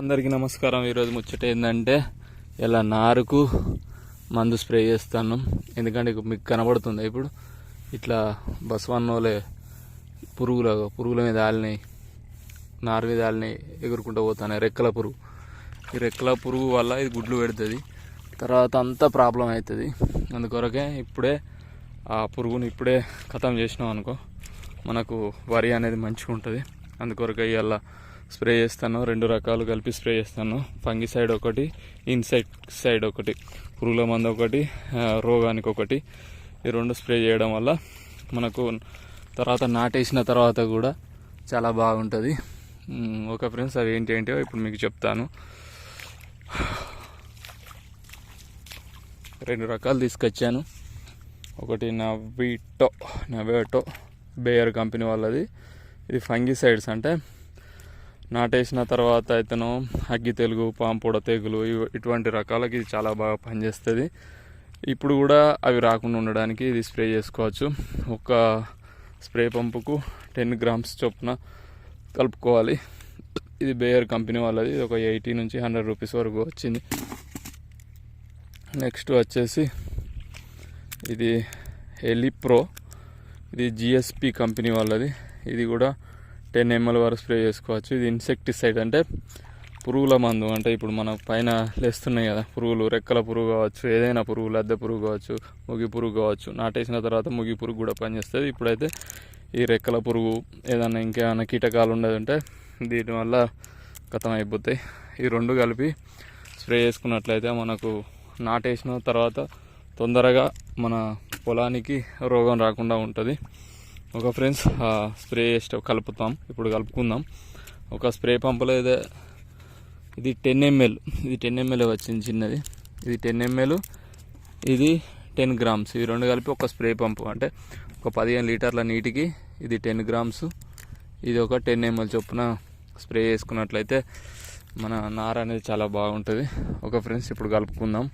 అందరికీ నమస్కారం. ఈరోజు ముచ్చట ఏంటంటే ఇలా నారుకు మందు స్ప్రే చేస్తాను ఎందుకంటే మీకు కనబడుతుంది ఇప్పుడు? ఇట్లా బస్వన్నోలే పురుగుల పురుగుల మీద ఆలినాయి నారు మీద ఆలినాయి ఎగురుకుంటూ పోతున్నాయి రెక్కల పురుగు. ఈ రెక్కల పురుగు వల్ల ఇది గుడ్లు పెడుతుంది. తర్వాత అంతా ప్రాబ్లం అవుతుంది అందుకొరకే ఇప్పుడే ఆ పురుగుని ఇప్పుడే ఖతం చేసినాం అనుకో మనకు వరి అనేది మంచిగా ఉంటుంది అందుకొరకే ఇవాళ స్ప్రే చేస్తాను. రెండు రకాలు కలిపి స్ప్రే చేస్తాను. ఫంగి సైడ్ ఒకటి ఇన్సెక్టిసైడ్ ఒకటి పురుగుల మందు ఒకటి రోగానికి ఒకటి. ఈ రెండు స్ప్రే చేయడం వల్ల మనకు తర్వాత నాటేసిన తర్వాత కూడా చాలా బాగుంటుంది. ఓకే ఫ్రెండ్స్ అవి ఏంటి ఏంటో ఇప్పుడు మీకు చెప్తాను. రెండు రకాలు తీసుకొచ్చాను. ఒకటి నవీటో నవేటో బేయర్ కంపెనీ వాళ్ళది. ఇది ఫంగిసైడ్స్ అంటే నాటేసిన తర్వాత అయితేనో అగ్గి తెలుగు పాంపొడ తెగులు ఇటువంటి రకాలకి ఇది చాలా బాగా పనిచేస్తుంది. ఇప్పుడు కూడా అవి రాకుండా ఉండడానికి ఇది స్ప్రే చేసుకోవచ్చు. ఒక స్ప్రే పంపుకు టెన్ గ్రామ్స్ చొప్పున కలుపుకోవాలి. ఇది బేయర్ కంపెనీ వాళ్ళది. ఇది ఒక ఎయిటీ నుంచి హండ్రెడ్ రూపీస్ వరకు వచ్చింది. నెక్స్ట్ వచ్చేసి ఇది ఎలిప్రో ఇది జిఎస్పి కంపెనీ వాళ్ళది. ఇది కూడా టెన్ ఎంఎల్ వరకు స్ప్రే చేసుకోవచ్చు. ఇది ఇన్సెక్టిసైడ్ అంటే పురుగుల మందు. అంటే ఇప్పుడు మన పైన లేస్తున్నాయి కదా పురుగులు రెక్కల పురుగు కావచ్చు ఏదైనా పురుగు లద్దె పురుగు కావచ్చు ముగి పురుగు కావచ్చు. నాటేసిన తర్వాత ముగి పురుగు కూడా పనిచేస్తుంది. ఇప్పుడైతే ఈ రెక్కల పురుగు ఏదైనా ఇంకేమైనా కీటకాలు ఉండదంటే దీనివల్ల కథం అయిపోతాయి ఈ రెండు కలిపి స్ప్రే చేసుకున్నట్లయితే మనకు నాటేసిన తర్వాత తొందరగా మన పొలానికి రోగం రాకుండా ఉంటుంది. ఒక ఫ్రెండ్స్ స్ప్రే చేస్తే కలుపుతాం. ఇప్పుడు కలుపుకుందాం. ఒక స్ప్రే పంపులో ఇదే ఇది టెన్ ఎంఎల్. ఇది టెన్ ఎంఎల్ వచ్చింది చిన్నది. ఇది టెన్ ఎంఎల్ ఇది టెన్ గ్రామ్స్. ఇవి రెండు కలిపి ఒక స్ప్రే పంపు. అంటే ఒక పదిహేను లీటర్ల నీటికి ఇది టెన్ గ్రామ్స్. ఇది ఒక టెన్ ఎంఎల్ చొప్పున స్ప్రే చేసుకున్నట్లయితే మన నార అనేది చాలా బాగుంటుంది. ఒక ఫ్రెండ్స్ ఇప్పుడు కలుపుకుందాం.